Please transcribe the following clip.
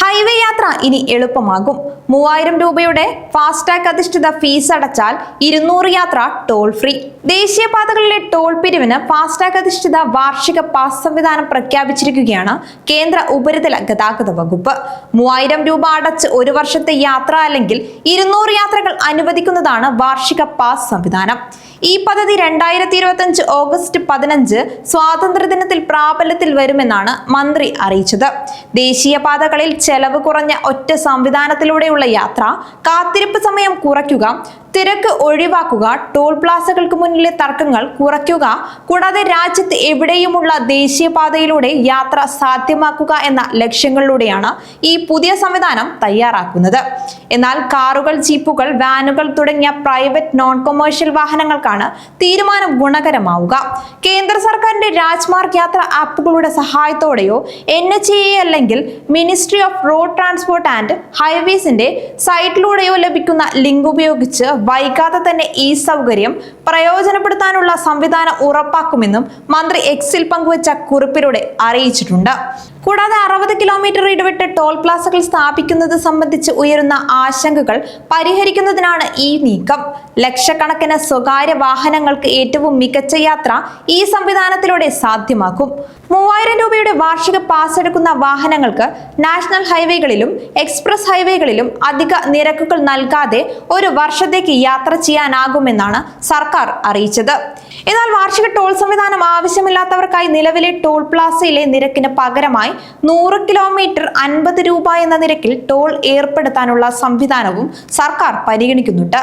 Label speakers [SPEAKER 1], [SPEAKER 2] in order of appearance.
[SPEAKER 1] Highway യാത്ര ഇനി എളുപ്പമാകും. മൂവായിരം രൂപയുടെ ഫാസ്ടാഗ് അധിഷ്ഠിത ഫീസ് അടച്ചാൽ ഇരുന്നൂറ് യാത്ര ടോൾ ഫ്രീ. ദേശീയപാതകളിലെ ടോൾ പിരിവിന് ഫാസ്ടാഗ് അധിഷ്ഠിത വാർഷിക പാസ് സംവിധാനം പ്രഖ്യാപിച്ചിരിക്കുകയാണ് കേന്ദ്ര ഉപരിതല ഗതാഗത വകുപ്പ്. മൂവായിരം രൂപ അടച്ച് ഒരു വർഷത്തെ യാത്ര അല്ലെങ്കിൽ ഇരുന്നൂറ് യാത്രകൾ അനുവദിക്കുന്നതാണ് വാർഷിക പാസ് സംവിധാനം. ഈ പദ്ധതി രണ്ടായിരത്തി ഇരുപത്തി അഞ്ച് ഓഗസ്റ്റ് പതിനഞ്ച് സ്വാതന്ത്ര്യദിനത്തിൽ പ്രാബല്യത്തിൽ വരുമെന്നാണ് മന്ത്രി അറിയിച്ചത്. ദേശീയപാതകളിൽ ചെലവ് കുറഞ്ഞ ഒറ്റ സംവിധാനത്തിലൂടെയുള്ള യാത്ര കാത്തിരിപ്പ് സമയം കുറയ്ക്കുക. തിരക്ക് ഒഴിവാക്കുക ടോൾ പ്ലാസകൾക്ക് മുന്നിലെ തർക്കങ്ങൾ കുറയ്ക്കുക കൂടാതെ രാജ്യത്ത് എവിടെയുമുള്ള ദേശീയപാതയിലൂടെ യാത്ര സാധ്യമാക്കുക എന്ന ലക്ഷ്യങ്ങളിലൂടെയാണ് ഈ പുതിയ സംവിധാനം തയ്യാറാക്കുന്നത്. എന്നാൽ കാറുകൾ ജീപ്പുകൾ വാനുകൾ തുടങ്ങിയ പ്രൈവറ്റ് നോൺ കൊമേഴ്ഷ്യൽ വാഹനങ്ങൾക്കാണ് തീരുമാനം ഗുണകരമാവുക. കേന്ദ്ര സർക്കാരിന്റെ രാജ്മാർഗ് യാത്ര ആപ്പുകളുടെ സഹായത്തോടെയോ എൻ എച്ച് എ അല്ലെങ്കിൽ ministry of road transport and ഹൈവേസിന്റെ സൈറ്റിലൂടെയോ ലഭിക്കുന്ന ലിങ്ക് ഉപയോഗിച്ച് വൈകാതെ തന്നെ ഈ സൗകര്യം പ്രയോജനപ്പെടുത്താനുള്ള സംവിധാനം ഉറപ്പാക്കുമെന്നും മന്ത്രി എക്സിൽ പങ്കുവച്ച കുറിപ്പിലൂടെ അറിയിച്ചിട്ടുണ്ട്. കൂടാതെ അറുപത് കിലോമീറ്റർ ഇടവിട്ട് ടോൾ പ്ലാസകൾ സ്ഥാപിക്കുന്നത് സംബന്ധിച്ച് ഉയരുന്ന ആശങ്കകൾ പരിഹരിക്കുന്നതിനാണ് ഈ നീക്കം. ലക്ഷക്കണക്കിന് സ്വകാര്യ വാഹനങ്ങൾക്ക് ഏറ്റവും മികച്ച യാത്ര ഈ സംവിധാനത്തിലൂടെ സാധ്യമാക്കും. മൂവായിരം രൂപയുടെ വാർഷിക പാസ് എടുക്കുന്ന വാഹനങ്ങൾക്ക് നാഷണൽ ഹൈവേകളിലും എക്സ്പ്രസ് ഹൈവേകളിലും അധിക നിരക്കുകൾ നൽകാതെ ഒരു വർഷത്തേക്ക് യാത്ര ചെയ്യാനാകുമെന്നാണ് സർക്കാർ അറിയിച്ചത്. എന്നാൽ വാർഷിക ടോൾ സംവിധാനം ആവശ്യമില്ലാത്തവർക്കായി നിലവിലെ ടോൾ പ്ലാസയിലെ നിരക്കിന് പകരമായി നൂറ് കിലോമീറ്റർ അൻപത് രൂപ എന്ന നിരക്കിൽ ടോൾ ഏർപ്പെടുത്താനുള്ള സംവിധാനവും സർക്കാർ പരിഗണിക്കുന്നുണ്ട്.